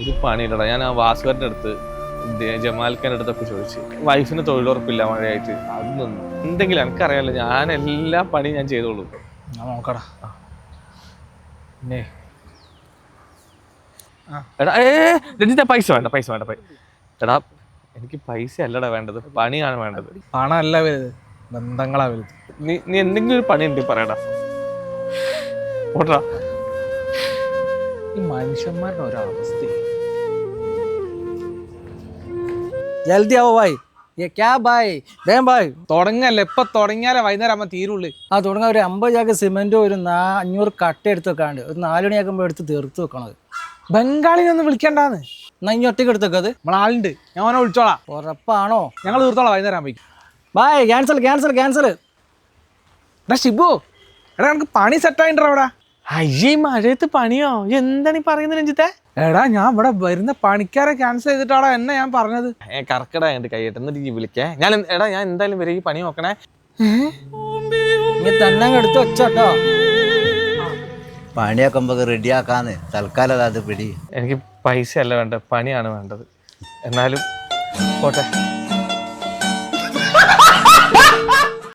ഒരു പണിയില്ലടാ. ഞാൻ ആ വാസുകാരന്റെ അടുത്ത് ജമാൽഖാന്റെ അടുത്തൊക്കെ ചോദിച്ചു. വൈഫിന് തൊഴിലുറപ്പില്ല മഴയായിട്ട്. അത് നിന്നു എന്തെങ്കിലും എനിക്കറിയാലോ. ഞാൻ എല്ലാ പണിയും ഞാൻ ചെയ്തോളൂ. ഞാൻ നോക്കടാ. പിന്നെ? എടാ ഏ രഞ്ജിത്തെ പൈസ വേണ്ട പൈസ വേണ്ട പൈസ എടാ എനിക്ക് പൈസ അല്ലടാ വേണ്ടത്. പണിയാണ് വേണ്ടത്. പണമല്ല വലുത്. ബന്ധങ്ങളാ വലുത്. നീ നീ എന്തെങ്കിലും ഒരു പണി ഉണ്ടെങ്കിൽ പറയടാ. ഓട്ടാ ഈ മനുഷ്യന്മാരുടെ ഒരവസ്ഥ. ജൽദി ആവോ ബായ് ഏ ക്യാ ഭായ് വേം ബായ്. തുടങ്ങല്ലേ ഇപ്പൊ തുടങ്ങിയാലേ വൈകുന്നേരം ആകുമ്പോൾ തീരുള്ളൂ. ആ തുടങ്ങാൻ ഒരു അമ്പത് ചാക്ക് സിമെന്റും ഒരു നാ അഞ്ഞൂറ് കട്ട എടുത്ത് വെക്കാണ്ട് ഒരു നാലുമണിയാക്കുമ്പോൾ എടുത്ത് തീർത്ത് വെക്കണത്. ബംഗാളിനൊന്നും വിളിക്കണ്ടാന്ന്. എന്നാ ഇനി ഒറ്റയ്ക്ക് എടുത്ത് വെക്കത് നമ്മളാളുണ്ട് ഞാൻ അവനെ വിളിച്ചോളാം. ഉറപ്പാണോ? ഞങ്ങൾ തീർത്തോളാം വൈകുന്നേരം ആകുമ്പോഴേക്കും ബായ് ക്യാൻസൽ ക്യാൻസൽ ക്യാൻസൽ എടാ ഷിബു. എടാ നമുക്ക് പണി സെറ്റായിട്ടാ അവിടെ? അയ്യേ ഈ മഴയത്ത് പണിയോ? എന്താണ് ഈ പറയുന്നത് രഞ്ജിത്തെ? എടാ ഞാൻ ഇവിടെ വരുന്ന പണിക്കാരെ ക്യാൻസൽ ചെയ്തിട്ടാടാ എന്നെ ഞാൻ പറഞ്ഞത്? ഏ കറക്കട എന്റെ കൈയിട്ട് എന്നിട്ട് വിളിക്കേ. ഞാൻ എടാ ഞാൻ എന്തായാലും വരെ ഈ പണി നോക്കണേ. തന്നെ എടുത്ത് വെച്ചോട്ടോ. പണിയൊക്കെ നമുക്ക് റെഡിയാക്കാന്ന് തൽക്കാലം അത് പിടി. എനിക്ക് പൈസ അല്ല വേണ്ടത് പണിയാണ് വേണ്ടത്. എന്നാലും പോട്ടെ.